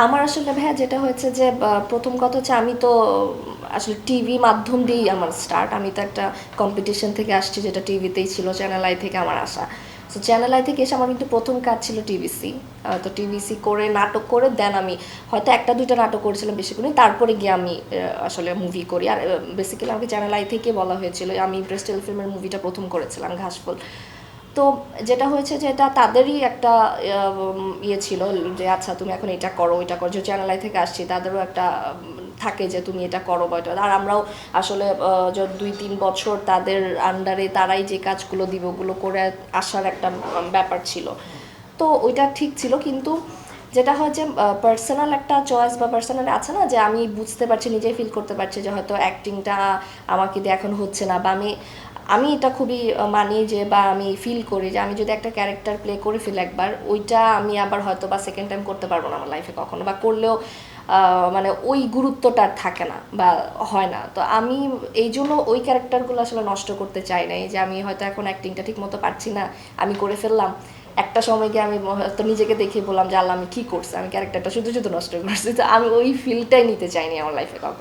আমার আসলে ভাইয়া যেটা হয়েছে যে প্রথম কথা হচ্ছে আমি তো, আসলে টিভি মাধ্যম দিয়েই আমার স্টার্ট আমি তো একটা কম্পিটিশন থেকে আসছি যেটা টিভিতেই ছিল চ্যানেল আই থেকে আমার আসা। তো চ্যানেল আই থেকে এসে আমার কিন্তু প্রথম কাজ ছিল টিভিসি তো টিভিসি করে, নাটক করে দেন আমি হয়তো একটা, দুইটা নাটক করেছিলাম বেশি করে। তারপরে গিয়ে আমি আসলে মুভি করি। আর বেসিক্যালি আমাকে চ্যানেল আই থেকে বলা হয়েছিল, আমি ব্রেস্টেল ফিল্মের মুভিটা প্রথম করেছিলাম, ঘাসফুল। তো যেটা হয়েছে যে এটা তাদেরই একটা ইয়ে ছিল যে আচ্ছা তুমি এখন এটা করো এটা করো। যে চ্যানেল আই থেকে আসছি, তাদেরও একটা থাকে যে তুমি এটা করো বা এটা। আর আমরাও আসলে দুই তিন বছর তাদের আন্ডারে তারাই যে কাজগুলো দিব ওগুলো করে আসার একটা ব্যাপার ছিল। তো ওইটা ঠিক ছিল কিন্তু যেটা হয় যে পার্সোনাল একটা চয়েস বা পার্সোনাল আছে না যে আমি বুঝতে পারছি, নিজেই ফিল করতে পারছি যে হয়তো অ্যাক্টিংটা আমাকে দিয়ে এখন হচ্ছে না বা আমি আমি এটা খুবই মানি যে বা আমি ফিল করি যে আমি যদি একটা ক্যারেক্টার প্লে করে ফেলি একবার, ওইটা আমি আবার হয়তো বা সেকেন্ড টাইম করতে পারব না আমার লাইফে কখনো বা করলেও মানে ওই গুরুত্বটা থাকে না বা হয় না। তো আমি এই জন্য ওই ক্যারেক্টারগুলো আসলে নষ্ট করতে চাই না এই যে আমি হয়তো এখন অ্যাক্টিংটা ঠিক মতো পারছি না, আমি করে ফেললাম। একটা সময় গিয়ে আমি তো নিজেকে দেখে বললাম যে, আল্লাহ, আমি কী করছি? আমি ক্যারেক্টারটা শুধু শুধু নষ্ট করছি। তো আমি ওই ফিলটাই নিতে চাইনি আমার লাইফে কখনো।